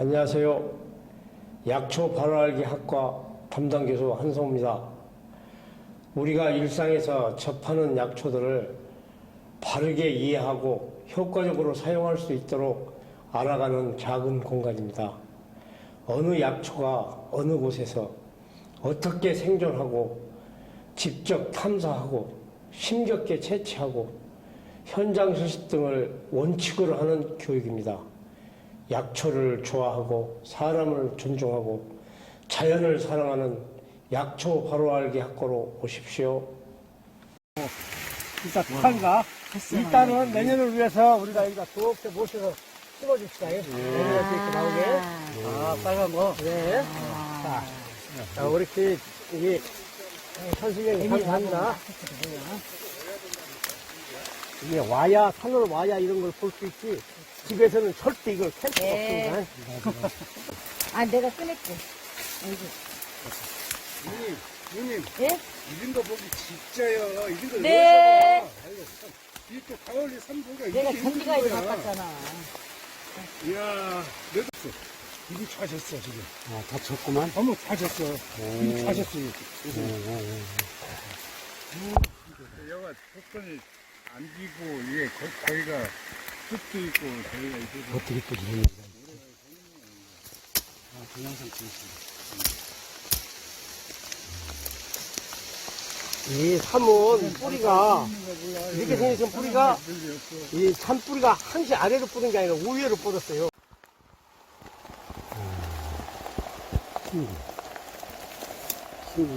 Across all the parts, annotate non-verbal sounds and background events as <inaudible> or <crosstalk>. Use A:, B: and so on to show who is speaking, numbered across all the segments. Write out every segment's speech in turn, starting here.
A: 안녕하세요. 약초 발효알기 학과 담당 교수 한성입니다. 우리가 일상에서 접하는 약초들을 바르게 이해하고 효과적으로 사용할 수 있도록 알아가는 작은 공간입니다. 어느 약초가 어느 곳에서 어떻게 생존하고 직접 탐사하고 힘겹게 채취하고 현장 실습 등을 원칙으로 하는 교육입니다. 약초를 좋아하고 사람을 존중하고 자연을 사랑하는 약초 바로 알기 학과로 오십시오. 일단 축하합니다. 일단은 내년을 위해서 우리가 여기다 두옥새 모셔서 심어줍시다. 내년에 이렇게 나오게. 아, 빨간 거. 네. 자, 자, 우리 그, 이게, 선생님이 감사합니다. 이게 와야, 산으로 와야 이런 걸 볼 수 있지. 집에서는 절대 이걸 캘 수가
B: 네.
A: 없습니다.
B: 아, 내가 꺼냈지.
C: 누님, 누님,
B: 예?
C: 이런 거 보기 진짜요. 이런 거
B: 네.
C: 봐. 아이고, 참. 이렇게 가을에 산보가
B: 내가
C: 이렇게
B: 전기가
C: 힘든
B: 이제
C: 거야.
B: 바꿨잖아.
C: 이야, 내도 이거 차셨어, 지금.
A: 아, 다쳤구만.
C: 어머, 차셨어. 이거 차셨어, 이거. 여가 폭선이 안 지고, 이게 거, 거기가 흙도 있고, 저희가 이제
A: 어떻게 또 이런
C: 아, 동영상 찍으시네.
A: 이 삼은 뿌리가 이렇게 생긴 뿌리가 이참 뿌리가 한시 아래로 뿌린 게 아니라 우위로 뻗었어요.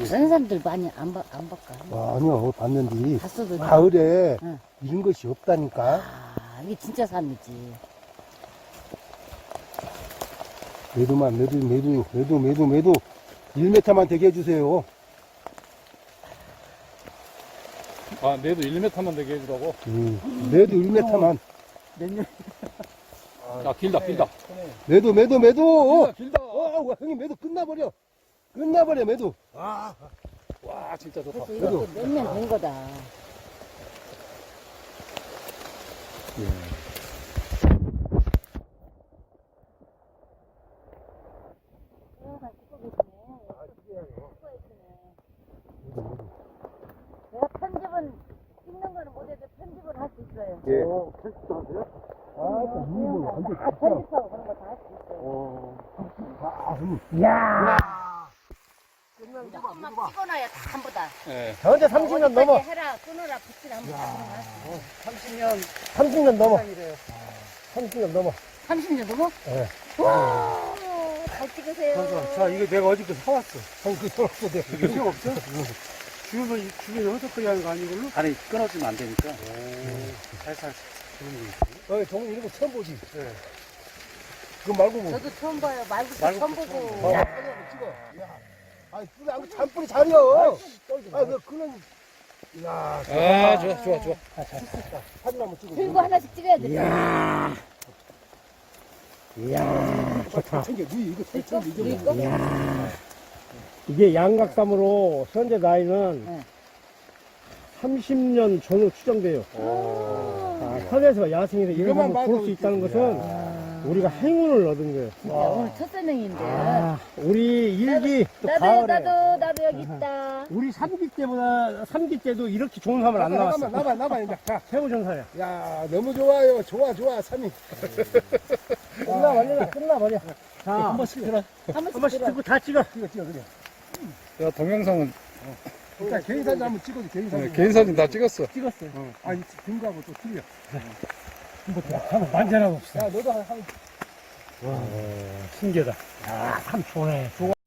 B: 다른 사람들 많이 안, 봐, 안 바꿔.
D: 아니요, 봤는데.
B: 봤어도.
D: 가을에
B: 응.
D: 이런 것이 없다니까.
B: 아, 이게 진짜 삶이지.
D: 매도만, 매도, 매도, 매도, 매도, 매도. 1m만 되게 해주세요.
E: 아, 내도 1m만 되게 해주라고?
D: 음, 매도 1m만.
E: 야, 길다, 길다.
D: 매도, 매도, 매도! 어,
E: 길다.
D: 어, 형님, 매도 끝나버려. 끝나버려, 매도.
E: 와, 진짜 좋다.
B: 그래서 이것도 몇년 된 거다. 내가 편집은 찍는 거는 못해도 편집은 할수 있어요.
D: 예.
B: 아, 편집하고 그런 거 다 할 수 있어요.
D: 야
B: 조금만 찍어놔야 다 한보다.
E: 예.
A: 현재 30년 넘어.
B: 해라, 끊어라, 붙이라 한번 다
A: 30년, 30년 넘어. 30년 넘어.
B: 30년 넘어?
A: 네.
B: 와, 잘 찍으세요.
A: 자, 이거 내가 어저께 사왔어. 형, 그 사왔어. 내가.
D: 필요 없어? 주변에, 주변에 허석거리 하는 거 아니걸로?
E: 아니, 끊어지면 안 되니까. 살살.
A: 어, 동훈 이런 거 처음 보지. 그거 말고 뭐.
B: 저도 처음 봐요. 말고 처음 보고.
A: 어, 찍어. 야. 아, 뿌리, 안, 잔뿌리 잘려. 아, 그, 그는, 야,
E: 아, 좋아, 좋아, 좋아.
A: 사진 한번 찍어.
B: 들고 하나씩 찍어야 돼.
A: 이야. 이야, 좋다.
D: 챙겨, 누이 이거
B: 우리 거? 우리 거?
A: 이게 양각삼으로 현재 나이는
B: 네.
A: 30년 전후 추정돼요. 아, 산에서 야생에서 이런
D: 이것만
A: 걸볼수 있다는 것은 우리가 행운을 얻은 거예요.
B: 진짜 오늘 첫 선행인데.
A: 아, 우리 일기 또
B: 나도,
A: 가을에
B: 나도, 나도 여기 있다.
A: 우리 3기 때보다 3기 때도 이렇게 좋은 사람 안 나왔어.
D: 나봐, 나봐, 나봐, 이제. 자, <laughs>
A: 최고 전사야.
D: 야, 너무 좋아요. 좋아, 좋아, 삼이. <laughs>
A: 끝나버려, 끝나버려. 자, 한 번씩 들어. 한한
B: 번씩
A: 번씩
B: 들어.
A: 듣고 다 찍어.
D: 찍어, 찍어, 그래.
E: 야, 동영상은
D: 일단 개인 사진 한번 찍어줘, 개인 사진.
E: 네, 개인 사진 다 찍었어.
A: 찍었어요.
D: 어. 아니, 등거하고 또 틀려.
A: 한번 만져나 봅시다.
D: 야, 너도 한, 한
A: 신기하다. 야, 참 좋네. 좋아.